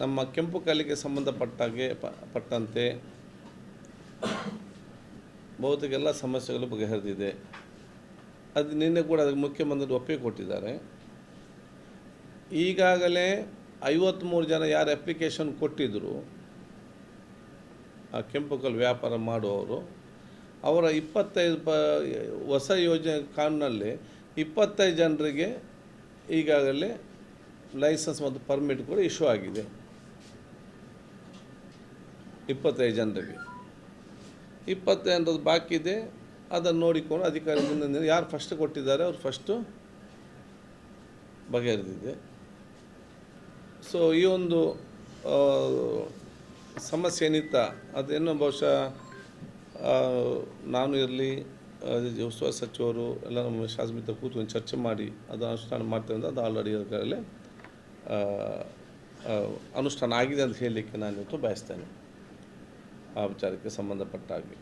ನಮ್ಮ ಕೆಂಪು ಕಾಲಿಗೆ ಸಂಬಂಧಪಟ್ಟಾಗೆ ಪಟ್ಟಂತೆ ಬಹುತೇಕ ಎಲ್ಲ ಸಮಸ್ಯೆಗಳು ಬಗೆಹರಿದಿದೆ. ಅದು ನಿನ್ನೆ ಕೂಡ ಅದಕ್ಕೆ ಮುಖ್ಯಮಂತ್ರಿ ಒಪ್ಪಿಗೆ ಕೊಟ್ಟಿದ್ದಾರೆ. ಈಗಾಗಲೇ ಐವತ್ತ್ಮೂರು ಜನ ಯಾರು ಅಪ್ಲಿಕೇಶನ್ ಕೊಟ್ಟಿದ್ದರು ಆ ಕೆಂಪು ಕಲ್ಲು ವ್ಯಾಪಾರ ಮಾಡುವವರು, ಅವರ ಇಪ್ಪತ್ತೈದು ಪ, ಹೊಸ ಯೋಜನೆ ಕಾನೂನಲ್ಲಿ ಇಪ್ಪತ್ತೈದು ಜನರಿಗೆ ಈಗಾಗಲೇ ಲೈಸೆನ್ಸ್ ಮತ್ತು ಪರ್ಮಿಟ್ ಕೂಡ ಇಶ್ಯೂ ಆಗಿದೆ. ಇಪ್ಪತ್ತೈದು ಜನರಿಗೆ. ಇಪ್ಪತ್ತೈದು ಬಾಕಿ ಇದೆ, ಅದನ್ನು ನೋಡಿಕೊಂಡು ಅಧಿಕಾರಿ ಮುಂದೆ ಯಾರು ಫಸ್ಟ್ ಕೊಟ್ಟಿದ್ದಾರೆ, ಅವ್ರು ಫಸ್ಟು ಬಗೆಹರಿದಿದೆ. ಸೊ ಈ ಒಂದು ಸಮಸ್ಯೆ ಏನಿತ್ತ, ಅದೇನೋ ಬಹುಶಃ ನಾನು ಇರಲಿ ಉಸ್ತುವಾರಿ ಸಚಿವರು ಎಲ್ಲ ನಮ್ಮ ಶಾಸಕ ಕೂತ್ಕೊಂಡು ಚರ್ಚೆ ಮಾಡಿ, ಅದು ಅನುಷ್ಠಾನ ಮಾಡ್ತೇವೆ ಅಂತ ಅದು ಆಲ್ರೆಡಿ ಅದರಲ್ಲೇ ಅನುಷ್ಠಾನ ಆಗಿದೆ ಅಂತ ಹೇಳಲಿಕ್ಕೆ ನಾನು ಇವತ್ತು ಬಯಸ್ತೇನೆ. ಆ ವಿಚಾರಕ್ಕೆ ಸಂಬಂಧಪಟ್ಟ ಹಾಗೆ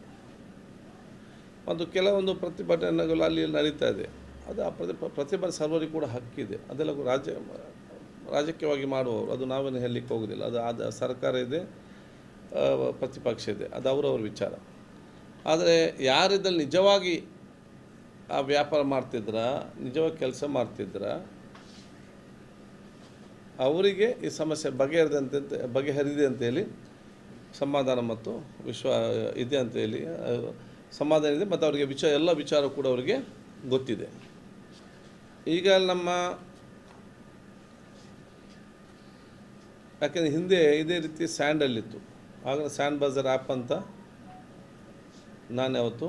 ಒಂದು ಕೆಲವೊಂದು ಪ್ರತಿಭಟನೆಗಳು ಅಲ್ಲಿ ನಡೀತಾ ಇದೆ. ಅದು ಆ ಪ್ರತಿ ಪ್ರತಿಭಟನೆ ಸರ್ವರಿಗೂ ಕೂಡ ಹಕ್ಕಿದೆ. ಅದೆಲ್ಲ ರಾಜ್ಯ, ರಾಜಕೀಯವಾಗಿ ಮಾಡುವವರು. ಅದು ನಾವೇನು ಹೇಳಲಿಕ್ಕೆ ಹೋಗೋದಿಲ್ಲ. ಅದು ಆದ, ಸರ್ಕಾರ ಇದೆ ಪ್ರತಿಪಕ್ಷ ಇದೆ. ಅದು ಅವರವ್ರ ವಿಚಾರ. ಆದರೆ ಯಾರಿದ್ದಲ್ಲಿ ನಿಜವಾಗಿ ಆ ವ್ಯಾಪಾರ ಮಾಡ್ತಿದ್ರ, ನಿಜವಾಗಿ ಕೆಲಸ ಮಾಡ್ತಿದ್ರ, ಅವರಿಗೆ ಈ ಸಮಸ್ಯೆ ಬಗೆಹರಿದಂತೆ, ಬಗೆಹರಿದೆ ಅಂತೇಳಿ ಸಮಾಧಾನ ಮತ್ತು ವಿಶ್ವ, ಇದೆ ಅಂತ ಹೇಳಿ ಸಮಾಧಾನ ಇದೆ ಮತ್ತು ಅವರಿಗೆ ವಿಚಾರ ಎಲ್ಲ ವಿಚಾರ ಕೂಡ ಅವರಿಗೆ ಗೊತ್ತಿದೆ. ಈಗ ನಮ್ಮ ಯಾಕೆಂದರೆ ಹಿಂದೆ ಇದೇ ರೀತಿ ಸ್ಯಾಂಡಲ್ಲಿತ್ತು ಆಗ ಸ್ಯಾಂಡ್ ಬಜಾರ್ ಆ್ಯಪ್ ಅಂತ ನಾನು ಯಾವತ್ತು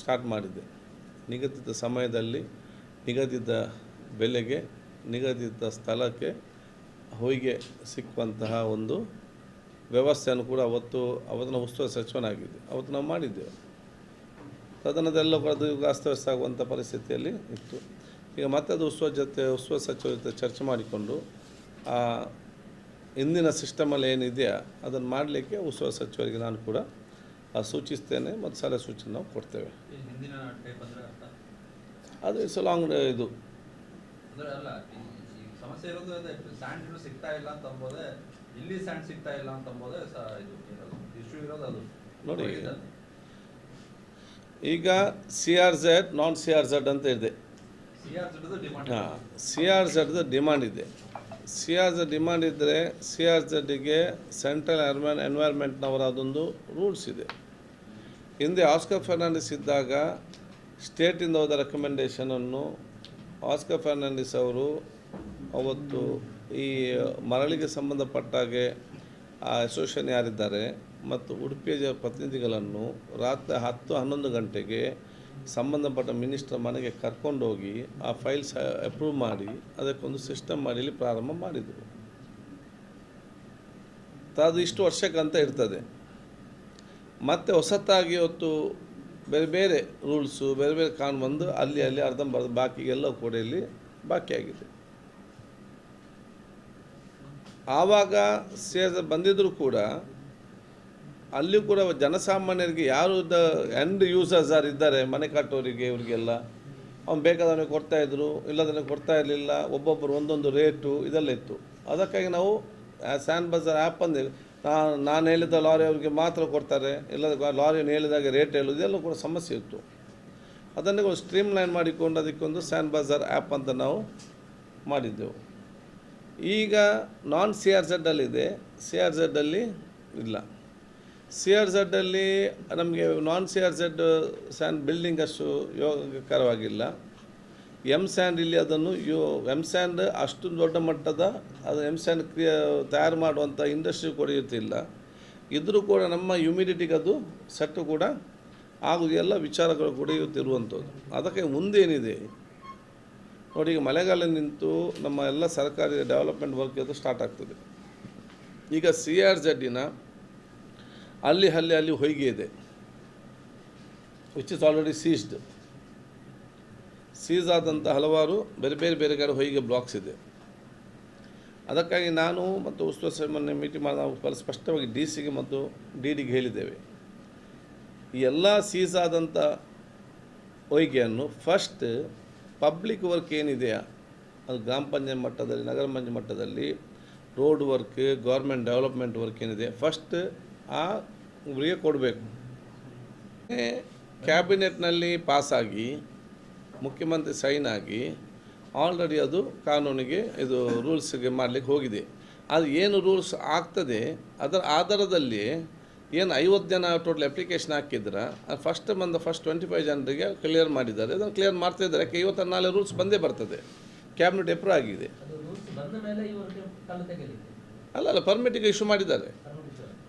ಸ್ಟಾರ್ಟ್ ಮಾಡಿದ್ದೆ. ನಿಗದಿತ ಸಮಯದಲ್ಲಿ, ನಿಗದಿತ ಬೆಲೆಗೆ, ನಿಗದಿತ ಸ್ಥಳಕ್ಕೆ ಹೊಯ್ಗೆ ಸಿಕ್ಕುವಂತಹ ಒಂದು ವ್ಯವಸ್ಥೆಯನ್ನು ಕೂಡ ಅವತ್ತು ಅವತ್ತಿನ ಉಸ್ತುವಾರಿ ಸಚಿವನಾಗಿದ್ದೆ. ಅವತ್ತು ನಾವು ಮಾಡಿದ್ದೆವು. ತದನದೆಲ್ಲ ಕೂಡ ಅದು ಅಸ್ತವ್ಯಸ್ತ ಆಗುವಂಥ ಪರಿಸ್ಥಿತಿಯಲ್ಲಿ ಇತ್ತು. ಈಗ ಮತ್ತೆ ಅದು ಉಸ್ತುವಾರಿ ಜೊತೆ ಉಸ್ವ ಸಚಿವರ ಜೊತೆ ಚರ್ಚೆ ಮಾಡಿಕೊಂಡು ಆ ಇಂದಿನ ಸಿಸ್ಟಮಲ್ಲಿ ಏನಿದೆಯಾ ಅದನ್ನು ಮಾಡಲಿಕ್ಕೆ ಉಸ್ತುವಾರಿ ಸಚಿವರಿಗೆ ನಾನು ಕೂಡ ಸೂಚಿಸ್ತೇನೆ ಮತ್ತು ಸಲಹೆ ಸೂಚನೆ ನಾವು ಕೊಡ್ತೇವೆ. ಅದು ಇಟ್ಸ್ ಲಾಂಗ್ ಇದು. ಇಲ್ಲ ಸ್ಯಾಂಡ್ ಸಿಗ್ತಾ ಇಲ್ಲ ಅಂತ ಅಂಬೋದೇ ಇಶ್ಯೂ ಇರೋದು ಅದು. ನೋಡಿ. ಈಗ. C R Z non C R Z ಅಂತ ಇದೆ. ಹಾಂ ಸಿ ಆರ್ ಝಡ್ದು ಡಿಮಾಂಡ್ ಇದೆ. ಸಿ ಆರ್ ಝಡ್ ಡಿಮಾಂಡ್ ಇದ್ದರೆ ಸಿ ಆರ್ ಝೆಡ್ಗೆ ಸೆಂಟ್ರಲ್ ಎನ್ವೈರ್ ಎನ್ವೈರ್ಮೆಂಟ್ನವರ ಅದೊಂದು ರೂಲ್ಸ್ ಇದೆ. ಹಿಂದೆ ಆಸ್ಕರ್ ಫರ್ನಾಂಡಿಸ್ ಇದ್ದಾಗ ಸ್ಟೇಟಿಂದ ಹೋದ ರೆಕಮೆಂಡೇಷನನ್ನು ಆಸ್ಕರ್ ಫರ್ನಾಂಡಿಸ್ ಅವರು ಅವತ್ತು ಈ ಮರಳಿಗೆ ಸಂಬಂಧಪಟ್ಟಾಗೆ ಆ ಅಸೋಸಿಯೇಷನ್ ಯಾರಿದ್ದಾರೆ ಮತ್ತು ಉಡುಪಿಯ ಪ್ರತಿನಿಧಿಗಳನ್ನು ರಾತ್ರಿ ಹತ್ತು ಹನ್ನೊಂದು ಗಂಟೆಗೆ ಸಂಬಂಧಪಟ್ಟ ಮಿನಿಸ್ಟರ್ ಮನೆಗೆ ಕರ್ಕೊಂಡೋಗಿ ಆ ಫೈಲ್ಸ್ ಅಪ್ರೂವ್ ಮಾಡಿ, ಅದಕ್ಕೊಂದು ಸಿಸ್ಟಮ್ ಮಾಡಿ ಇಲ್ಲಿ ಪ್ರಾರಂಭ ಮಾಡಿದರು. ಅದು ಇಷ್ಟು ವರ್ಷಕ್ಕಂತ ಇರ್ತದೆ. ಮತ್ತೆ ಹೊಸತಾಗಿ ಹೊತ್ತು ಬೇರೆ ಬೇರೆ ರೂಲ್ಸು ಬೇರೆ ಬೇರೆ ಕಾನೂನು ಬಂದು ಅಲ್ಲಿ ಅಲ್ಲಿ ಅರ್ಧಂಬರ್ಧ ಬಾಕಿಗೆಲ್ಲ ಕೂಡ ಇಲ್ಲಿ ಬಾಕಿಯಾಗಿದೆ. ಆವಾಗ ಸೇರ್ ಬಂದಿದ್ದರೂ ಕೂಡ ಅಲ್ಲಿ ಕೂಡ ಜನಸಾಮಾನ್ಯರಿಗೆ ಯಾರು ದ ಎಂಡ್ ಯೂಸರ್ಸ್ ಯಾರು ಇದ್ದಾರೆ, ಮನೆ ಕಟ್ಟೋರಿಗೆ ಇವರಿಗೆಲ್ಲ, ಅವ್ನು ಬೇಕಾದವನಿಗೆ ಕೊಡ್ತಾ ಇದ್ರು ಇಲ್ಲದವನಿಗೆ ಕೊಡ್ತಾ ಇರಲಿಲ್ಲ ಒಬ್ಬೊಬ್ಬರು ಒಂದೊಂದು ರೇಟು ಇದೆಲ್ಲ ಇತ್ತು. ಅದಕ್ಕಾಗಿ ನಾವು ಸ್ಯಾನ್ ಬಜಾರ್ ಆ್ಯಪ್ ಅಂದೆ ನಾನು ಹೇಳಿದ ಲಾರಿ ಅವರಿಗೆ ಮಾತ್ರ ಕೊಡ್ತಾರೆ, ಇಲ್ಲದ ಲಾರಿಯನ್ನು ಹೇಳಿದಾಗ ರೇಟ್ ಹೇಳೋದು, ಇದೆಲ್ಲ ಕೂಡ ಸಮಸ್ಯೆ ಇತ್ತು. ಅದನ್ನೇ ಸ್ಟ್ರೀಮ್ ಲೈನ್ ಮಾಡಿಕೊಂಡು ಅದಕ್ಕೊಂದು ಸ್ಯಾನ್ ಬಜಾರ್ ಆ್ಯಪ್ ಅಂತ ನಾವು ಮಾಡಿದ್ದೆವು. ಈಗ ನಾನ್ ಸಿ ಆರ್ ಝಡ್ಡಲ್ಲಿದೆ ಸಿ ಆರ್ ಝಡ್ಡಲ್ಲಿ ಇಲ್ಲ. ಸಿ ಆರ್ ಝಡ್ಡಲ್ಲಿ ನಮಗೆ non C R Z sand building ಅಷ್ಟು ಯೋಗಕರವಾಗಿಲ್ಲ ಎಂ ಸ್ಯಾಂಡ್ ಇಲ್ಲಿ ಅದನ್ನು ಯೋ ಎಂ ಸ್ಯಾಂಡ್ ಅಷ್ಟು ದೊಡ್ಡ ಮಟ್ಟದ, ಅದು ಎಂ ಸ್ಯಾಂಡ್ ಕ್ರಿಯ, ತಯಾರು ಮಾಡುವಂಥ ಇಂಡಸ್ಟ್ರಿ ಕೂಡ ಇರ್ತಿಲ್ಲ ಇದ್ದರೂ ಕೂಡ ನಮ್ಮ ಹ್ಯುಮಿಡಿಟಿಗೆ ಅದು ಸೆಟ್ಟು ಕೂಡ ಆಗುದು, ಎಲ್ಲ ವಿಚಾರಗಳು ಕೂಡ ಇವತ್ತಿರುವಂಥದ್ದು ಅದಕ್ಕೆ ಮುಂದೇನಿದೆ? ನೋಡಿ, ಈಗ ಮಳೆಗಾಲ ನಿಂತು ನಮ್ಮ ಎಲ್ಲ ಸರ್ಕಾರಿ ಡೆವಲಪ್ಮೆಂಟ್ ವರ್ಕ್ ಅದು ಸ್ಟಾರ್ಟ್ ಆಗ್ತದೆ. ಈಗ ಸಿ ಆರ್ ಜಡ್ಡಿನ ಅಲ್ಲಿ ಅಲ್ಲಿ ಅಲ್ಲಿ ಹೊಯ್ಗೆ ಇದೆ. Which is already seized seize ಆದಂಥ ಹಲವಾರು ಬೇರೆ ಬೇರೆ ಬೇರೆ ಕಡೆ ಹೊಯ್ಗೆ ಬ್ಲಾಕ್ಸ್ ಇದೆ. ಅದಕ್ಕಾಗಿ ನಾನು ಮತ್ತು ಉಸ್ತುವಾರಿ ಮೊನ್ನೆ ಮೀಟಿಂಗ್ ಮಾಡಿ ನಾವು ಸ್ಪಷ್ಟವಾಗಿ ಡಿ ಸಿಗೆ ಮತ್ತು ಡಿ ಡಿಗೆ ಹೇಳಿದ್ದೇವೆ. ಈ ಎಲ್ಲ ಸೀಸ್ ಆದಂಥ ಹೊಯ್ಗೆಯನ್ನು ಫಸ್ಟ್ ಪಬ್ಲಿಕ್ ವರ್ಕ್ ಏನಿದೆಯಾ? ಅದು ಗ್ರಾಮ ಪಂಚಾಯತ್ ಮಟ್ಟದಲ್ಲಿ, ನಗರ ಪಂಚಾಯತ್ ಮಟ್ಟದಲ್ಲಿ road work government development work ಏನಿದೆ? ಫಸ್ಟ್ ಆ ಇವರಿಗೆ ಕೊಡಬೇಕು. ಕ್ಯಾಬಿನೆಟ್ನಲ್ಲಿ ಪಾಸಾಗಿ ಮುಖ್ಯಮಂತ್ರಿ ಸೈನ್ ಆಗಿ ಆಲ್ರೆಡಿ ಅದು ಕಾನೂನಿಗೆ, ಇದು ರೂಲ್ಸ್ಗೆ ಮಾಡಲಿಕ್ಕೆ ಹೋಗಿದೆ. ಅದು ಏನು ರೂಲ್ಸ್ ಆಗ್ತದೆ, ಅದರ ಆಧಾರದಲ್ಲಿ ಏನು ಐವತ್ತು ಜನ ಟೋಟಲ್ ಅಪ್ಲಿಕೇಶನ್ ಹಾಕಿದ್ರ ಫಸ್ಟ್ ಬಂದ ಫಸ್ಟ್ ಟ್ವೆಂಟಿ ಫೈವ್ ಜನರಿಗೆ ಕ್ಲಿಯರ್ ಮಾಡಿದ್ದಾರೆ. ಅದನ್ನು ಕ್ಲಿಯರ್ ಮಾಡ್ತಾ ಇದ್ದಾರೆ. ಯಾಕೆ ಇವತ್ತು ನಾಳೆ ರೂಲ್ಸ್ ಬಂದೇ ಬರ್ತದೆ. ಕ್ಯಾಬಿನೆಟ್ ಅಪ್ರೂವ್ ಆಗಿದೆ. ಅದು ರೂಲ್ಸ್ ಬಂದ ಮೇಲೆ ಇವರಿಗೆ ಕಲ್ಲು ತೆಗೆಯಲಿಕ್ಕೆ ಅಲ್ಲ ಅಲ್ಲ ಪರ್ಮಿಟಿಗೆ ಇಶ್ಯೂ ಮಾಡಿದ್ದಾರೆ.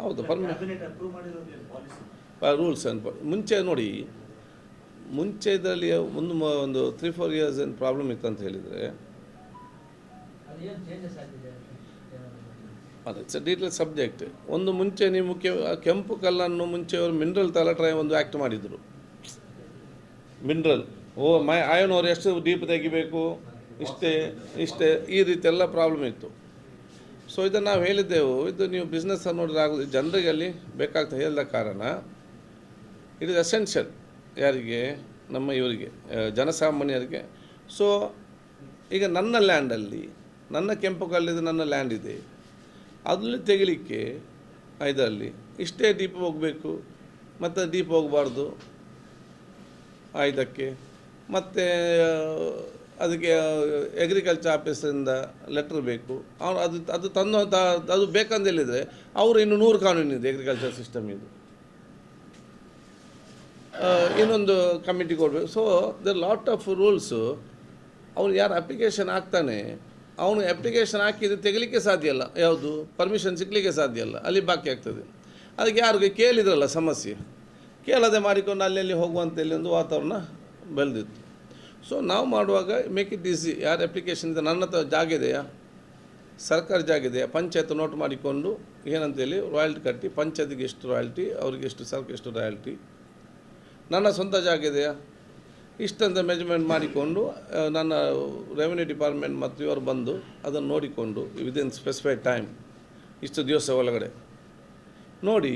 ಹೌದು ಪರ್ಮಿಟ್ ಕ್ಯಾಬಿನೆಟ್ ಅಪ್ರೂವ್ ಮಾಡಿರೋದು ಪಾಲಿಸಿ ರೂಲ್ಸ್ ಅನ್ಪ ಮುಂಚೆ ನೋಡಿ ಮುಂಚೆ ಇದರಲ್ಲಿ ಒಂದು ಒಂದು ತ್ರೀ ಫೋರ್ ಇಯರ್ಸ್ ಏನು ಪ್ರಾಬ್ಲಮ್ ಇತ್ತು ಅಂತ ಹೇಳಿದರೆ ಅದು. ಇಟ್ಸ್ ಇಟ್ಸ್ ಡೀಟೇಲ್ ಸಬ್ಜೆಕ್ಟ್ ಒಂದು ಮುಂಚೆ ನೀವು ಮುಖ್ಯ ಕೆಂಪು ಕಲ್ಲನ್ನು ಮುಂಚೆ ಅವರು ಮಿನರಲ್ ತಲಟ್ರಾಯ ಒಂದು ಆ್ಯಕ್ಟ್ ಮಾಡಿದರು. ಮಿನರಲ್ ಓ, ಮೈ ಆಯನ್ ಅವ್ರು ಎಷ್ಟು ಡೀಪ್ ತೆಗಿಬೇಕು? ಇಷ್ಟೇ ಇಷ್ಟೇ. ಈ ರೀತಿ ಎಲ್ಲ ಪ್ರಾಬ್ಲಮ್ ಇತ್ತು. ಸೊ ಇದನ್ನು ನಾವು ಹೇಳಿದ್ದೆವು. ಇದು ನೀವು ಬಿಸ್ನೆಸ್ ನೋಡಿದ್ರೆ ಆಗೋದು. ಜನರಿಗೆ ಅಲ್ಲಿ ಬೇಕಾಗ್ತದೆ ಹೇಳಿದ ಕಾರಣ ಇಟ್ ಇಸ್ ಅಸೆನ್ಷಿಯಲ್ ಯಾರಿಗೆ? ನಮ್ಮ ಇವರಿಗೆ ಜನಸಾಮಾನ್ಯರಿಗೆ. ಸೊ ಈಗ ನನ್ನ ಲ್ಯಾಂಡಲ್ಲಿ ನನ್ನ ಕೆಂಪು ಕಲ್ಲಿದ್ದು ನನ್ನ ಲ್ಯಾಂಡ್ ಇದೆ. ಅದರಲ್ಲಿ ತೆಗಿಲಿಕ್ಕೆ ಇದರಲ್ಲಿ ಇಷ್ಟೇ ದೀಪ ಹೋಗಬೇಕು, ಮತ್ತು ದೀಪ ಹೋಗಬಾರ್ದು ಇದಕ್ಕೆ ಮತ್ತು ಅದಕ್ಕೆ ಅಗ್ರಿಕಲ್ಚರ್ ಆಫೀಸರಿಂದ ಲೆಟ್ರ್ ಬೇಕು. ಅವ್ರು ಅದು ಅದು ತಂದು ಅದು ಬೇಕಂತ ಹೇಳಿದರೆ ಅವರು ಇನ್ನು ನೂರು ಕಾನೂನಿದೆ ಅಗ್ರಿಕಲ್ಚರ್ ಸಿಸ್ಟಮ್ ಇದು. ಇನ್ನೊಂದು ಕಮಿಟಿ ಕೊಡಬೇಕು. So the lot of rules ಅವ್ರು ಯಾರು ಅಪ್ಲಿಕೇಶನ್ ಹಾಕ್ತಾನೆ ಅವನು ಅಪ್ಲಿಕೇಶನ್ ಹಾಕಿದ್ದು ತೆಗಲಿಕ್ಕೆ ಸಾಧ್ಯ ಇಲ್ಲ. ಯಾವುದು? ಪರ್ಮಿಷನ್ ಸಿಗಲಿಕ್ಕೆ ಸಾಧ್ಯ ಇಲ್ಲ. ಅಲ್ಲಿ ಬಾಕಿ ಆಗ್ತದೆ. ಅದಕ್ಕೆ ಯಾರಿಗೆ ಕೇಳಿದ್ರಲ್ಲ ಸಮಸ್ಯೆ. ಕೇಳದೆ ಮಾಡಿಕೊಂಡು ಅಲ್ಲಲ್ಲಿ ಹೋಗುವಂತ ಇಲ್ಲಿ ಒಂದು ವಾತಾವರಣ ಬೆಳೆದಿತ್ತು. ಸೊ ನಾವು ಮಾಡುವಾಗ ಮೇಕ್ ಇಟ್ ಈಸಿ ಯಾರು ಅಪ್ಲಿಕೇಶನ್ ಇದೆ ನನ್ನ ಹತ್ರ ಜಾಗ ಇದೆಯಾ? ಸರ್ಕಾರ ಜಾಗ ಇದೆಯಾ? ಪಂಚಾಯತ್ ನೋಟ್ ಮಾಡಿಕೊಂಡು ಏನಂತೇಳಿ ರಾಯಲ್ಟಿ ಕಟ್ಟಿ, ಪಂಚಾಯತಿಗೆ ಎಷ್ಟು ರಾಯಲ್ಟಿ ಅವ್ರಿಗೆ ಎಷ್ಟು, ಸರ್ಕ ಎಷ್ಟು ರಾಯಲ್ಟಿ ನನ್ನ ಸ್ವಂತ ಜಾಗ ಇದೆಯಾ? ಇಷ್ಟಂತ ಮೆಜರ್ಮೆಂಟ್ ಮಾಡಿಕೊಂಡು ನನ್ನ ರೆವಿನ್ಯೂ ಡಿಪಾರ್ಟ್ಮೆಂಟ್ ಮತ್ತು ಇವರು ಬಂದು ಅದನ್ನು ನೋಡಿಕೊಂಡು ವಿದಿನ್ ಸ್ಪೆಸಿಫೈಡ್ ಟೈಮ್ ಇಷ್ಟು ದಿವಸ ಒಳಗಡೆ ನೋಡಿ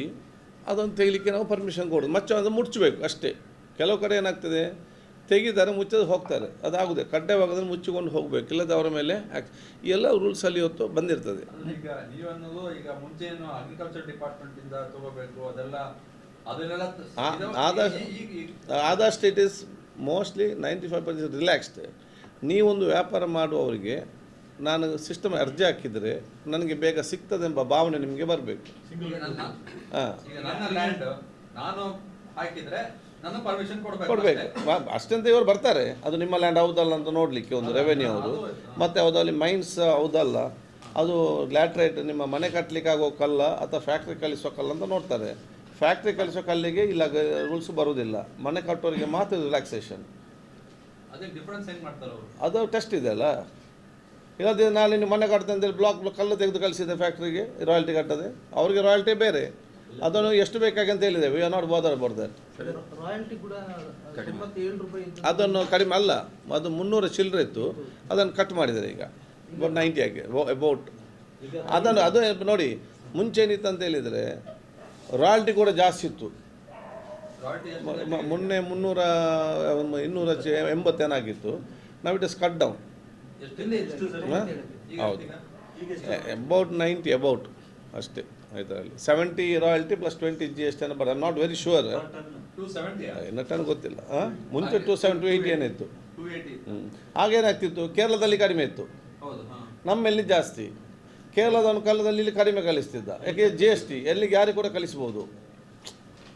ಅದನ್ನು ತೆಗಿಲಿಕ್ಕೆ ನಾವು ಪರ್ಮಿಷನ್ ಕೊಡೋದು. ಮತ್ತೆ ಅದು ಮುಚ್ಚಬೇಕು ಅಷ್ಟೇ. ಕೆಲವು ಕಡೆ ಏನಾಗ್ತದೆ ತೆಗಿತಾರೆ ಮುಚ್ಚೋದು ಹೋಗ್ತಾರೆ. ಅದಾಗುದೆ. ಕಡ್ಡಾಯವಾಗದ್ರೆ ಮುಚ್ಚಿಕೊಂಡು ಹೋಗಬೇಕು. ಇಲ್ಲದ ಅವರ ಮೇಲೆ ಎಲ್ಲ ರೂಲ್ಸ್ ಎಲ್ಲ ರೂಲ್ಸಲ್ಲಿ ಇವತ್ತು ಬಂದಿರ್ತದೆ ಈಗ ಮುಂಚೆ ಏನು ಅಗ್ರಿಕಲ್ಚರ್ ಡಿಪಾರ್ಟ್ಮೆಂಟ್ ಇಂದ ತಗೋಬೇಕು ಅದೆಲ್ಲ ಇದು- ಆದಷ್ಟು it is mostly ninety five percent relaxed ನೀವೊಂದು ವ್ಯಾಪಾರ ಮಾಡುವವರಿಗೆ ನಾನು ಸಿಸ್ಟಮ್ ಅರ್ಜಿ ಹಾಕಿದರೆ ನನಗೆ ಬೇಗ ಸಿಗ್ತದೆಂಬ ಭಾವನೆ ನಿಮಗೆ ಬರಬೇಕು. ಕೊಡ್ಬೇಕು ಕೊಡಬೇಕು. ಅಷ್ಟೇ. ಅಷ್ಟಂತ ಇವರು ಬರ್ತಾರೆ. ಅದು ನಿಮ್ಮ ಲ್ಯಾಂಡ್ ಹೌದಲ್ಲ ಅಂತ ನೋಡಲಿಕ್ಕೆ ಒಂದು ರೆವೆನ್ಯೂ ಅವರು. ಮತ್ತು ಯಾವುದಲ್ಲಿ ಮೈನ್ಸ್ ಹೌದಲ್ಲ ಅದು ಲ್ಯಾಟ್ರೈಟ್ ನಿಮ್ಮ ಮನೆ ಕಟ್ಟಲಿಕ್ಕೆ ಆಗೋ ಕಲ್ಲ ಅಥವಾ ಫ್ಯಾಕ್ಟ್ರಿ ಕಲಿಸೋ ಕಲ್ಲ ಅಂತ ನೋಡ್ತಾರೆ. ಫ್ಯಾಕ್ಟ್ರಿ ಕಲಿಸೋ ಕಲ್ಲಿಗೆ ಇಲ್ಲ ರೂಲ್ಸ್ ಬರೋದಿಲ್ಲ ಮನೆ ಕಟ್ಟೋರಿಗೆ ಮಾತ್ರ ರಿಲ್ಯಾಕ್ಸೇಷನ್ ಅದೇ ಡಿಫ್ರೆನ್ಸ್ ಹೆಂಗ್ ಮಾಡ್ತಾರೆ ಅವರು? ಅದು ಟೆಸ್ಟ್ ಇದೆ ಅಲ್ಲ. ಇಲ್ಲದೆ ನಾನು ನಿನ್ನ ಮನೆ ಕಟ್ತೇನೆ ಅಂತೇಳಿ ಬ್ಲಾಕ್ ಕಲ್ಲು ತೆಗೆದು ಕಳಿಸಿದೆ ಫ್ಯಾಕ್ಟ್ರಿಗೆ ರಾಯಲ್ಟಿ ಕಟ್ಟದೆ. ಅವರಿಗೆ ರಾಯಲ್ಟಿ ಬೇರೆ. ಅದನ್ನು ಎಷ್ಟು ಬೇಕಾಗಿ ಅಂತ ಹೇಳಿದೆ. We are not bother. ಅದನ್ನು ಕಡಿಮೆ ಅಲ್ಲ. ಅದು ಮುನ್ನೂರ ಚಿಲ್ಲರೆ ಇತ್ತು. ಅದನ್ನು ಕಟ್ ಮಾಡಿದ್ದಾರೆ ಈಗ. ನೈಂಟಿ ಆಗಿ. ಅಬೌಟ್ ಅದನ್ನು ಅದು ನೋಡಿ ಮುಂಚೆ ಏನಿತ್ತು ಅಂತ ಹೇಳಿದರೆ ರಾಯಲ್ಟಿ ಕೂಡ ಜಾಸ್ತಿ ಇತ್ತು. ಮೊನ್ನೆ ಮುನ್ನೂರ ಇನ್ನೂರ ಎಂಬತ್ತೇನಾಗಿತ್ತು ನಾವು ಇಟ್ ಇಸ್ ಕಟ್ ಡೌನ್ ಹೌದು. ಅಬೌಟ್ ನೈಂಟಿ ಅಬೌಟ್ ಅಷ್ಟೇ ಇದರಲ್ಲಿ. Seventy royalty plus twenty G S T but I not very? 270 ಇನ್ನು ಟನ್ ಗೊತ್ತಿಲ್ಲ? ಮುಂಚೆ ಟು ಸೆವೆನ್ ಟು ಏಯ್ಟಿ ಏನಿತ್ತು. 280 ಹ್ಞೂ ಆಗೇನಾಗ್ತಿತ್ತು ಕೇರಳದಲ್ಲಿ ಕಡಿಮೆ ಇತ್ತು. ನಮ್ಮಲ್ಲಿ ಜಾಸ್ತಿ. ಕೇರಳದವನು ಕಾಲದಲ್ಲಿ ಇಲ್ಲಿ ಕಡಿಮೆ ಕಲಿಸ್ತಿದ್ದ. ಯಾಕೆ? ಜಿ ಎಸ್ ಟಿ ಎಲ್ಲಿಗೆ ಯಾರಿಗೆ ಕೂಡ ಕಲಿಸ್ಬೋದು.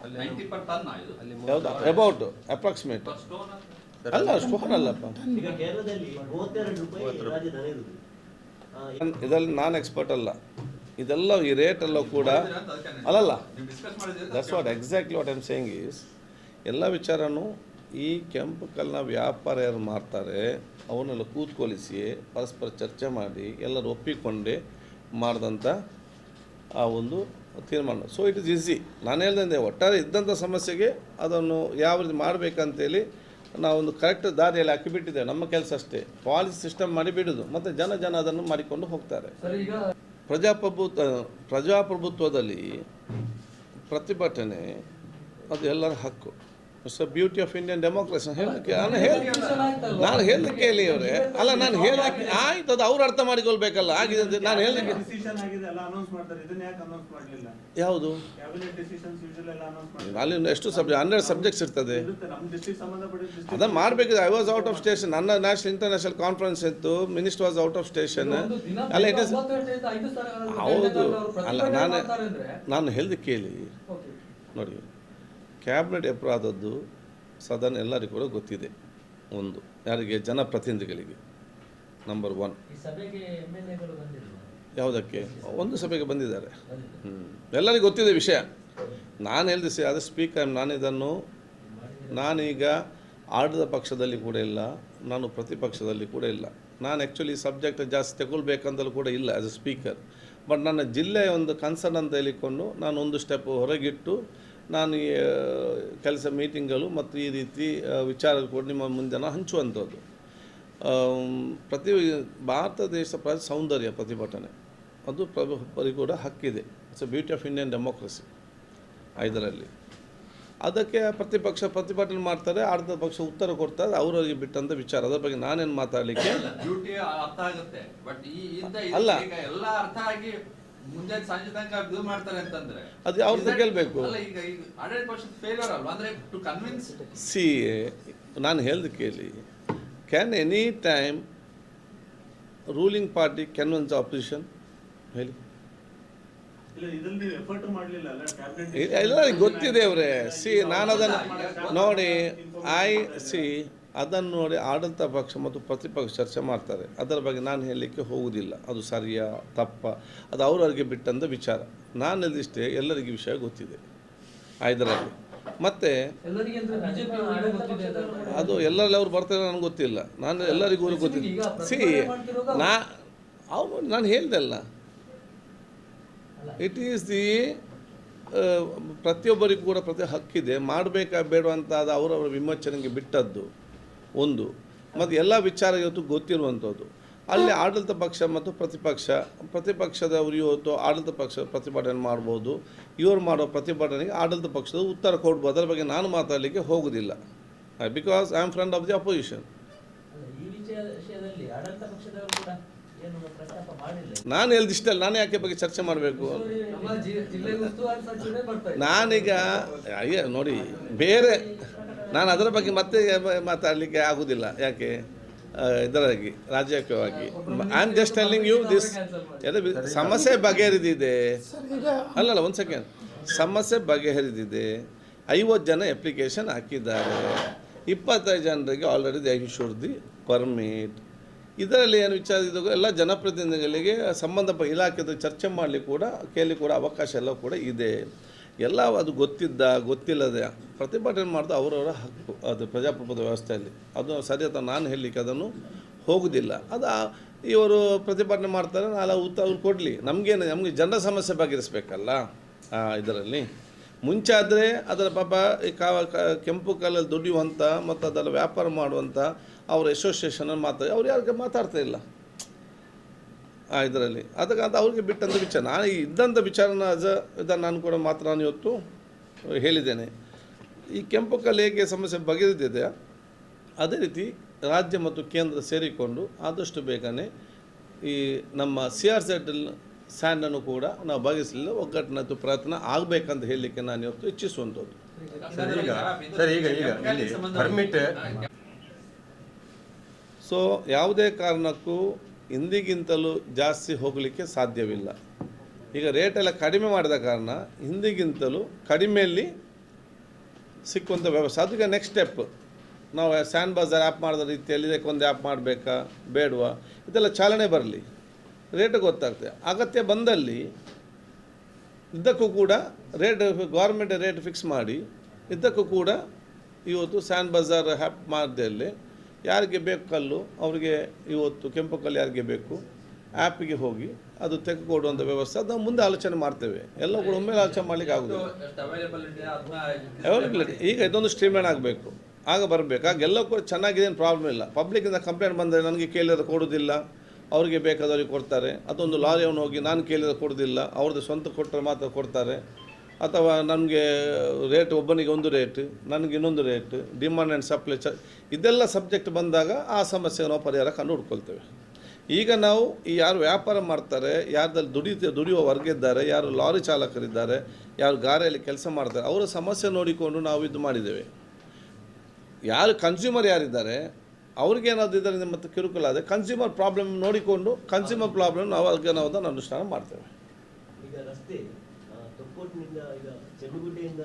90 per ton ಇದು ಹೌದಾ? ಅಬೌಟ್ ಅಪ್ರಾಕ್ಸಿಮೇಟ್ ಅಲ್ಲ ಸ್ಟೋನ್ ಅಲ್ಲಪ್ಪ. ಇದರಲ್ಲಿ ನಾನು ಎಕ್ಸ್ಪರ್ಟ್ ಅಲ್ಲ. ಇದೆಲ್ಲ ಈ ರೇಟ್ ಎಲ್ಲ ಕೂಡ ಅಲ್ಲಲ್ಲ. ನೀವು ಡಿಸ್ಕಸ್ ಮಾಡಿದ್ರೆ that's what exactly what I'm saying is ಎಲ್ಲ ವಿಚಾರನೂ ಈ ಕೆಂಪು ಕಲ್ಲಿನ ವ್ಯಾಪಾರ ಯಾರು ಮಾಡ್ತಾರೆ. ಅವನ್ನೆಲ್ಲ ಕೂತ್ಕೊಲಿಸಿ ಪರಸ್ಪರ ಚರ್ಚೆ ಮಾಡಿ ಎಲ್ಲರೂ ಒಪ್ಪಿಕೊಂಡೆ ಮಾಡಿದಂಥ ಆ ಒಂದು ತೀರ್ಮಾನ. ಸೊ ಇಟ್ ಇಸ್ ಈಸಿ ನಾನು ಹೇಳ್ದಂತೆ ಒಟ್ಟಾರೆ ಇದ್ದಂಥ ಸಮಸ್ಯೆಗೆ ಅದನ್ನು ಯಾವ ರೀತಿ ಮಾಡಬೇಕಂತೇಳಿ ನಾವೊಂದು ಕರೆಕ್ಟ್ ದಾರಿಯಲ್ಲಿ ಹಾಕಿಬಿಟ್ಟಿದ್ದೇವೆ ನಮ್ಮ ಕೆಲಸ ಅಷ್ಟೇ. ಪಾಲಿಸಿ ಸಿಸ್ಟಮ್ ಮಾಡಿಬಿಡೋದು ಮತ್ತು ಜನ ಜನ ಅದನ್ನು ಮಾಡಿಕೊಂಡು ಹೋಗ್ತಾರೆ. ಪ್ರಜಾಪ್ರಭುತ್ವ ಪ್ರಜಾಪ್ರಭುತ್ವದಲ್ಲಿ ಪ್ರತಿಭಟನೆ ಅದು ಎಲ್ಲರ ಹಕ್ಕು. It's beauty of Indian democracy ಹೇಳಕ್ಕೆ ನಾನು ಹೇಳಿ ನಾನು ಹೇಳಲಿಕ್ಕೆ ಕೇಳಿ ಅವರೇ. ಅಲ್ಲ ನಾನು ಹೇಳಕ್ಕೆ ಆಯ್ತು ಅದು ಅವ್ರು ಅರ್ಥ ಮಾಡಿಕೊಳ್ಬೇಕಲ್ಲ. ಆಗಿದೆ ಅಂತ ನಾನು ಹೇಳಲಿಕ್ಕೆ ಯಾವುದು? ಅಲ್ಲಿ ಎಷ್ಟು ಸಬ್ಜೆಕ್ಟ್ ಹನ್ನೆರಡು ಸಬ್ಜೆಕ್ಟ್ಸ್ ಇರ್ತದೆ. ಅದನ್ನು ಮಾಡಬೇಕಿದೆ. I was out of station ನನ್ನ ನ್ಯಾಷನಲ್ ಇಂಟರ್ನ್ಯಾಷನಲ್ ಕಾನ್ಫರೆನ್ಸ್ ಇತ್ತು. Minister was out of station ಅಲ್ಲ ಇಟ್ ಇಸ್ ಹೌದು. ಅಲ್ಲ ನಾನು ನಾನು ಹೇಳಿದ ಕೇಳಿ. ನೋಡಿ. ಕ್ಯಾಬಿನೆಟ್ ಆದದ್ದು ಸದನ ಎಲ್ಲರಿಗೂ ಕೂಡ ಗೊತ್ತಿದೆ. ಒಂದು ಯಾರಿಗೆ? ಜನಪ್ರತಿನಿಧಿಗಳಿಗೆ. ನಂಬರ್ ಒನ್ ಯಾವುದಕ್ಕೆ? ಒಂದು ಸಭೆಗೆ ಬಂದಿದ್ದಾರೆ. ಹ್ಞೂ ಎಲ್ಲರಿಗೂ ಗೊತ್ತಿದೆ ವಿಷಯ. ನಾನು ಹೇಳಿದೆ ಸಿ ಅದು ಸ್ಪೀಕರ್ ನಾನು ಇದನ್ನು ನಾನೀಗ ಆಡದ ಪಕ್ಷದಲ್ಲಿ ಕೂಡ ಇಲ್ಲ ನಾನು ಪ್ರತಿಪಕ್ಷದಲ್ಲಿ ಕೂಡ ಇಲ್ಲ. ನಾನು ಆ್ಯಕ್ಚುಲಿ ಸಬ್ಜೆಕ್ಟ್ ಜಾಸ್ತಿ ತಗೊಳ್ಬೇಕಂತಲೂ ಕೂಡ ಇಲ್ಲ ಆ್ಯಸ್ ಎ ಸ್ಪೀಕರ್ ಬಟ್ ನನ್ನ ಜಿಲ್ಲೆಯ ಒಂದು ಕನ್ಸರ್ನ್ ಅಂತ ಹೇಳಿಕೊಂಡು ನಾನು ಒಂದು ಸ್ಟೆಪ್ ಹೊರಗಿಟ್ಟು ನಾನು ಕೆಲಸ ಮೀಟಿಂಗ್ಗಳು ಮತ್ತು ಈ ರೀತಿ ವಿಚಾರ ಕೂಡ ನಿಮ್ಮ ಮುಂದೆ ನಾನು ಹಂಚುವಂಥದ್ದು. ಪ್ರತಿ ಭಾರತ ದೇಶ ಪ್ರ ಸೌಂದರ್ಯ ಪ್ರತಿಭಟನೆ. ಅದು ಪ್ರತಿಯೊಬ್ಬರಿಗೂ ಕೂಡ ಹಕ್ಕಿದೆ. It's a beauty of Indian democracy ಇದರಲ್ಲಿ ಅದಕ್ಕೆ ಪ್ರತಿಪಕ್ಷ ಪ್ರತಿಭಟನೆ ಮಾಡ್ತಾರೆ ಅರ್ಧ ಪಕ್ಷ ಉತ್ತರ ಕೊಡ್ತಾರೆ ಅವರವರಿಗೆ ಬಿಟ್ಟಂತ ವಿಚಾರ. ಅದ್ರ ಬಗ್ಗೆ ನಾನೇನು ಮಾತಾಡಲಿಕ್ಕೆ? ಅಲ್ಲ. ಈಗ ಎಲ್ಲ ಅರ್ಥ ಆಗಿ ಮುಂಜಾನೆ ಸಂಜೆ ತನಕ ಇದು ಮಾಡ್ತಾರೆ ಅಂತಂದ್ರೆ. ಅದು ಅವ್ರದ್ದು ಗೆಲ್ಲಬೇಕು ಈಗ ಈಗ ಆಡಳಿತ ಪಕ್ಷದ ಫೇಲ್ಯೂರ್ ಅಲ್ವಾ? ಅಂದ್ರೆ ಟು ಕನ್ವಿನ್ಸ್ ಸಿ ನಾನು ಹೇಳ್ದು ಕೇಳಿ. Can any time ruling party convince opposition ಹೇಳಿ. ಇಲ್ಲ ಇದ್ರಲ್ಲಿ ನೀವು ಎಫರ್ಟ್ ಮಾಡಲಿಲ್ಲ ಅಲ್ಲ ಕ್ಯಾಬಿನೆಟ್ ಇಲ್ಲ- ಎಲ್ಲರಿಗೂ ಗೊತ್ತಿದೆ ಅವರೇ. ಸಿ ನಾನು ಅದನ್ನು ನೋಡಿ ಐ ಸಿ ಅದನ್ನು ನೋಡಿ ಆಡಳಿತ ಪಕ್ಷ ಮತ್ತು ಪ್ರತಿಪಕ್ಷ ಚರ್ಚೆ ಮಾಡ್ತಾರೆ. ಅದರ ಬಗ್ಗೆ ನಾನು ಹೇಳಲಿಕ್ಕೆ ಹೋಗುವುದಿಲ್ಲ. ಅದು ಸರಿಯಾ ತಪ್ಪ ಅದು ಅವರವರಿಗೆ ಬಿಟ್ಟಂಥ ವಿಚಾರ. ನಾನು ಹೇಳಿದಿಷ್ಟೇ ಎಲ್ಲರಿಗೂ ವಿಷಯ ಗೊತ್ತಿದೆ. ಹೈದರಾಬಾದ್ ಮತ್ತು ಅದು ಎಲ್ಲರಲ್ಲಿ ಅವ್ರು ಬರ್ತಾರೆ ನನಗೆ ಗೊತ್ತಿಲ್ಲ. ನಾನು ಎಲ್ಲರಿಗೂ ಗೊತ್ತಿಲ್ಲ ಸಿ ನಾ ಅವ್ರು ನಾನು ಹೇಳ್ದಲ್ಲ ಅಲ್ಲ. ಇಟ್ ಈಸ್ ದಿ ಪ್ರತಿಯೊಬ್ಬರಿಗೂ ಕೂಡ ಪ್ರತಿ ಹಕ್ಕಿದೆ. ಮಾಡಬೇಕಾ ಬೇಡವಂತಾದ ಅವರವರ ವಿಮೋಚನೆಗೆ ಬಿಟ್ಟದ್ದು. ಒಂದು. ಮತ್ತು ಎಲ್ಲ ವಿಚಾರ ಇವತ್ತು ಗೊತ್ತಿರುವಂಥದ್ದು ಅಲ್ಲಿ ಆಡಳಿತ ಪಕ್ಷ ಮತ್ತು ಪ್ರತಿಪಕ್ಷ ಪ್ರತಿಪಕ್ಷದವರು ಇವತ್ತು ಆಡಳಿತ ಪಕ್ಷ ಪ್ರತಿಭಟನೆ ಮಾಡ್ಬೋದು. ಇವರು ಮಾಡೋ ಪ್ರತಿಭಟನೆಗೆ ಆಡಳಿತ ಪಕ್ಷದ ಉತ್ತರ ಕೊಡ್ಬೋದು. ಅದರ ಬಗ್ಗೆ ನಾನು ಮಾತಾಡಲಿಕ್ಕೆ ಹೋಗೋದಿಲ್ಲ. Because I am friend of the opposition ನಾನು ಹೇಳ್ದಿಷ್ಟಲ್ಲ ನಾನು ಯಾಕೆ ಬಗ್ಗೆ ಚರ್ಚೆ ಮಾಡಬೇಕು. ನಾನೀಗ ಅಯ್ಯ ನೋಡಿ ಬೇರೆ ನಾನು ಅದರ ಬಗ್ಗೆ ಮತ್ತೆ ಮಾತಾಡಲಿಕ್ಕೆ ಆಗುವುದಿಲ್ಲ ಯಾಕೆ? ಇದರಾಗಿ, ರಾಜಕೀಯವಾಗಿ. I am just telling you this ಸಮಸ್ಯೆ ಬಗೆಹರಿದಿದೆ. ಅಲ್ಲಲ್ಲ, ಒಂದು ಸೆಕೆಂಡ್ ಸಮಸ್ಯೆ ಬಗೆಹರಿದಿದೆ. ಐವತ್ತು ಜನ ಅಪ್ಲಿಕೇಶನ್ ಹಾಕಿದ್ದಾರೆ. ಇಪ್ಪತ್ತೈದು ಜನರಿಗೆ already they issued the permit ಇದರಲ್ಲಿ ಏನು ವಿಚಾರ ಇದ್ದಾಗ ಎಲ್ಲ ಜನಪ್ರತಿನಿಧಿಗಳಿಗೆ ಸಂಬಂಧಪಟ್ಟ ಇಲಾಖೆದು ಚರ್ಚೆ ಮಾಡಲಿಕ್ಕೆ ಕೂಡ, ಕೇಳಿ ಕೂಡ ಅವಕಾಶ ಎಲ್ಲ ಕೂಡ ಇದೆ. ಎಲ್ಲ ಅದು ಗೊತ್ತಿದ್ದ, ಗೊತ್ತಿಲ್ಲದೆ ಪ್ರತಿಭಟನೆ ಮಾಡಿದ ಅವರವರ ಹಕ್ಕು, ಅದು ಪ್ರಜಾಪ್ರಭುತ್ವ ವ್ಯವಸ್ಥೆಯಲ್ಲಿ. ಅದು ಅಥವಾ ನಾನು ಹೇಳಲಿಕ್ಕೆ ಅದನ್ನು ಹೋಗುವುದಿಲ್ಲ ಅದು ಇವರು ಪ್ರತಿಭಟನೆ ಮಾಡ್ತಾರೆ ನಾಳೆ ಉತ್ತರ ಕೊಡಲಿ. ನಮಗೇನು, ನಮಗೆ ಜನರ ಸಮಸ್ಯೆ ಬಗೆಹರಿಸ್ಬೇಕಲ್ಲ ಇದರಲ್ಲಿ. ಮುಂಚೆ ಅದರ ಪಾಪ ಈ ಕಾ, ಕ- ಕೆಂಪು ಕಾಲಲ್ಲಿ ದುಡಿಯುವಂಥ ಮತ್ತು ಅದರ ವ್ಯಾಪಾರ ಮಾಡುವಂಥ ಅವರ ಅಸೋಸಿಯೇಷನ್ ಮಾತಾಡಿ ಅವ್ರು ಯಾರಿಗೆ ಮಾತಾಡ್ತಾ ಇಲ್ಲ. ಇದರಲ್ಲಿ. ಅದಕ್ಕೆ ಅದು ಅವ್ರಿಗೆ ಬಿಟ್ಟಂಥ ವಿಚಾರ. ನಾನು ಇದ್ದಂಥ ವಿಚಾರನ ಅಜ ಇದನ್ನು ನಾನು ಕೂಡ ಮಾತ್ರ ನಾನು ಇವತ್ತು ಹೇಳಿದ್ದೇನೆ. ಈ ಕೆಂಪು ಕಲ್ಲು ಹೇಗೆ ಸಮಸ್ಯೆ ಬಗೆದಿದೆ ಅದೇ ರೀತಿ ರಾಜ್ಯ ಮತ್ತು ಕೇಂದ್ರ ಸೇರಿಕೊಂಡು ಆದಷ್ಟು ಬೇಗನೆ ಈ ನಮ್ಮ ಸಿ ಆರ್ ಸೆಡ್ ಸ್ಯಾಂಡನ್ನು ಕೂಡ ನಾವು ಬಗೆಸಲಿಲ್ಲ ಒಗ್ಗಟ್ಟಿನ ಪ್ರಯತ್ನ ಆಗಬೇಕಂತ ಹೇಳಲಿಕ್ಕೆ ನಾನು ಇವತ್ತು ಇಚ್ಛಿಸುವಂಥದ್ದು. ಸರ್ ಈಗ ಸರ್ ಈಗ ಈಗ ಪರ್ಮಿಟ್ ಸೊ ಯಾವುದೇ ಕಾರಣಕ್ಕೂ ಹಿಂದಿಗಿಂತಲೂ ಜಾಸ್ತಿ ಹೋಗಲಿಕ್ಕೆ ಸಾಧ್ಯವಿಲ್ಲ. ಈಗ ರೇಟೆಲ್ಲ ಕಡಿಮೆ ಮಾಡಿದ ಕಾರಣ ಹಿಂದಿಗಿಂತಲೂ ಕಡಿಮೆಯಲ್ಲಿ ಸಿಕ್ಕುವಂಥ ವ್ಯವಸ್ಥೆ. ಅದಕ್ಕೆ ನೆಕ್ಸ್ಟ್ ಸ್ಟೆಪ್ ನಾವು ಸ್ಯಾಂಡ್ ಬಜಾರ್ ಆ್ಯಪ್ ಮಾಡಿದ ರೀತಿಯಲ್ಲಿ ಇದಕ್ಕೊಂದು ಆ್ಯಪ್ ಮಾಡಬೇಕಾ? ಬೇಡವಾ? ಇದೆಲ್ಲ ಚಾಲನೆ ಬರಲಿ. ರೇಟ್ ಗೊತ್ತಾಗ್ತದೆ. ಅಗತ್ಯ ಬಂದಲ್ಲಿ ಇದಕ್ಕೂ ಕೂಡ ರೇಟ್ ಗೌರ್ಮೆಂಟ್ ರೇಟ್ ಫಿಕ್ಸ್ ಮಾಡಿ ಇದಕ್ಕೂ ಕೂಡ ಇವತ್ತು ಸ್ಯಾಂಡ್ ಬಜಾರ್ ಹ್ಯಾಪ್ ಮಾಡಿದಲ್ಲಿ ಯಾರಿಗೆ ಬೇಕು ಕಲ್ಲು ಅವರಿಗೆ ಇವತ್ತು ಕೆಂಪು ಕಲ್ಲು ಯಾರಿಗೆ ಬೇಕು ಆ್ಯಪಿಗೆ ಹೋಗಿ ಅದು ತೆಗೆದುಕೊಡುವಂಥ ವ್ಯವಸ್ಥೆ. ಅದು ನಾವು ಮುಂದೆ ಆಲೋಚನೆ ಮಾಡ್ತೇವೆ. ಎಲ್ಲ ಕೂಡ ಒಮ್ಮೆಲೆ ಆಲೋಚನೆ ಮಾಡಲಿಕ್ಕೆ ಆಗೋದಿಲ್ಲ. ಅವೈಲಬಿಲಿಟಿ ಈಗ ಇದೊಂದು ಸ್ಟ್ರೀಮ್ಲೈನ್ ಆಗಬೇಕು. ಆಗ ಬರಬೇಕು. ಆಗ ಎಲ್ಲ ಕೂಡ ಚೆನ್ನಾಗಿದೆ ಏನು ಪ್ರಾಬ್ಲಮ್ ಇಲ್ಲ. ಪಬ್ಲಿಕ್ಕಿಂದ ಕಂಪ್ಲೇಂಟ್ ಬಂದರೆ ನನಗೆ ಕೇಳಿದ್ರೆ ಕೊಡೋದಿಲ್ಲ. ಅವರಿಗೆ ಬೇಕಾದವ್ರಿಗೆ ಕೊಡ್ತಾರೆ. ಅದೊಂದು ಲಾರಿಯವನ್ನು ಹೋಗಿ ನಾನು ಕೇಳಿದ್ರೆ ಕೊಡೋದಿಲ್ಲ. ಅವ್ರದ್ದು ಸ್ವಂತ ಕೊಟ್ಟರೆ ಮಾತ್ರ ಕೊಡ್ತಾರೆ. ಅಥವಾ ನಮಗೆ ರೇಟ್ ಒಬ್ಬನಿಗೆ ಒಂದು ರೇಟ್ ನನಗೆ ಇನ್ನೊಂದು ರೇಟ್ ಡಿಮಾಂಡ್ ಆ್ಯಂಡ್ ಸಪ್ಲೈ ಚ ಇದೆಲ್ಲ ಸಬ್ಜೆಕ್ಟ್ ಬಂದಾಗ ಆ ಸಮಸ್ಯೆ ನಾವು ಪರಿಹಾರ ಕಂಡು ಹುಡ್ಕೊಳ್ತೇವೆ ಈಗ ನಾವು ಯಾರು ವ್ಯಾಪಾರ ಮಾಡ್ತಾರೆ, ಯಾರ್ದಲ್ಲಿ ದುಡಿ ದುಡಿಯುವ ವರ್ಗ ಇದ್ದಾರೆ, ಯಾರು ಲಾರಿ ಚಾಲಕರಿದ್ದಾರೆ, ಯಾರು ಗಾರೆಯಲ್ಲಿ ಕೆಲಸ ಮಾಡ್ತಾರೆ, ಅವರ ಸಮಸ್ಯೆ ನೋಡಿಕೊಂಡು ನಾವು ಇದು ಮಾಡಿದ್ದೇವೆ. ಯಾರು ಕನ್ಸ್ಯೂಮರ್ ಯಾರಿದ್ದಾರೆ, ಅವ್ರಿಗೇನಾದ್ರು ಇದರಿಂದ ಮತ್ತೆ ಕಿರುಕುಳ ಆದರೆ ಕನ್ಸ್ಯೂಮರ್ ಪ್ರಾಬ್ಲಮ್ ನೋಡಿಕೊಂಡು ಕನ್ಸ್ಯೂಮರ್ ಪ್ರಾಬ್ಲಮ್ ನಾವು ಅದಕ್ಕೆ ನಾವು ಅದನ್ನು ಅನುಷ್ಠಾನ ಮಾಡ್ತೇವೆ. ಈಗ ರಸ್ತೆ ಆ, ತೊಕ್ಕೋಟ್ನಿಂದ ಈಗ ಚೆನ್ನುಗುಡ್ಡೆಯಿಂದ